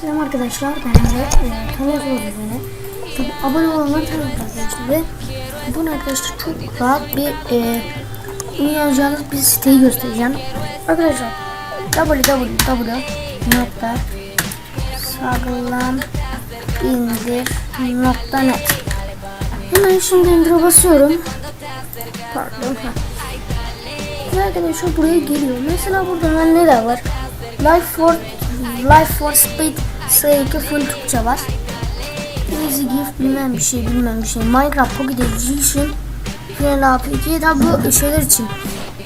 Selam arkadaşlar ben de e, tanıyorsunuz beni. Tabi abone olanlar tanıyor arkadaşlar ve bunu arkadaşlar çok rahat bir e, oynayacağınız bir siteyi göstereceğim. Arkadaşlar www.sağlamindir.net Hemen şimdi indire basıyorum. Pardon. Ha. Arkadaşlar buraya geliyor. Mesela burada neler var? Life for Life for Speed S2 full Türkçe var. Easy Gift bilmem bir şey bilmem bir şey. Minecraft Pocket Edition Final APK da bu şeyler için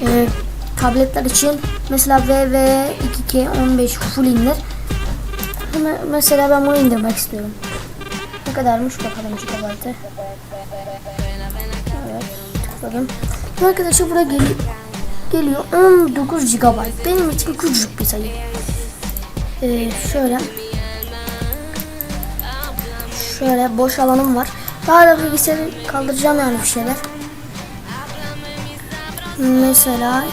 e, tabletler için mesela VV2K15 full indir. Mesela ben bunu indirmek istiyorum. Ne kadarmış bakalım gigabyte. Evet tıkladım. Arkadaşlar buraya geliyor geliyor 19 GB. Benim için küçük bir sayı. Ee, şöyle şöyle boş alanım var. Daha da bilgisayarı kaldıracağım yani bir şeyler. Mesela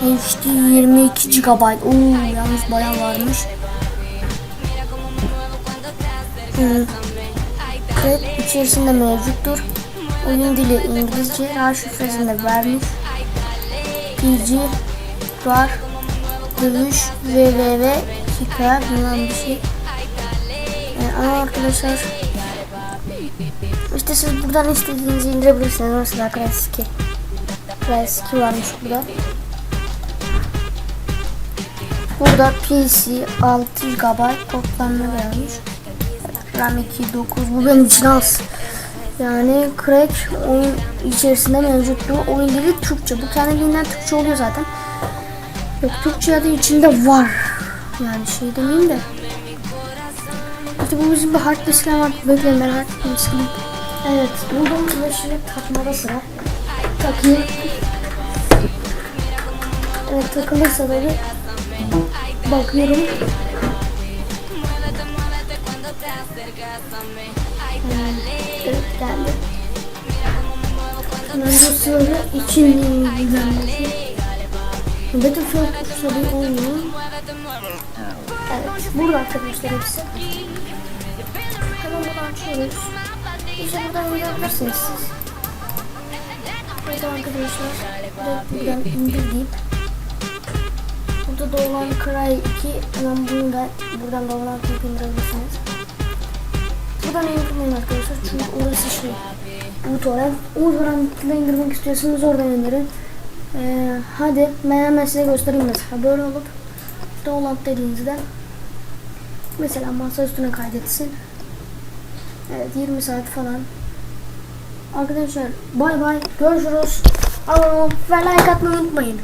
HD 22 GB. Oo yalnız bayağı varmış. Hmm. Evet, içerisinde mevcuttur. Oyun dili İngilizce, her şifresinde vermiş. PG var. Dövüş www hikaye bilmem bir şey. Ee, ama arkadaşlar işte siz buradan istediğinizi indirebilirsiniz. Mesela Crysis 2. Crysis 2 varmış burada. Burada PC 6 GB toplamda gelmiş. RAM 2 9 bu benim için az. Yani crack oyun içerisinde mevcuttu. Oyun dili Türkçe. Bu kendiliğinden Türkçe oluyor zaten. Yok Türkçe adı içinde var. Yani şey demeyeyim de. İşte bu bizim bir hard diskler var. Bekleyin ben hard diskini. Evet buldum ve şimdi takmada sıra. Takayım. Evet takılırsa bir bakıyorum. Evet geldi. Hemen dosyaları için ilgilenmesi. Battlefield 3 tabi oyunu. Evet burada arkadaşlar hepsi. Hemen buradan açıyoruz. İşte buradan indirebilirsiniz siz. Evet arkadaşlar. Buradan indir deyip. Burada Dolan Cry 2 hemen bunu da buradan Dolan Cry indirebilirsiniz. Buradan indirmeyin arkadaşlar çünkü orası şey uTorrent. uTorrent'la indirmek istiyorsanız oradan indirin. Ee, hadi ben hemen size göstereyim mesela böyle olup download dediğinizde mesela masa üstüne kaydetsin. Evet 20 saat falan. Arkadaşlar bay bay görüşürüz. Abone ol ve like atmayı unutmayın.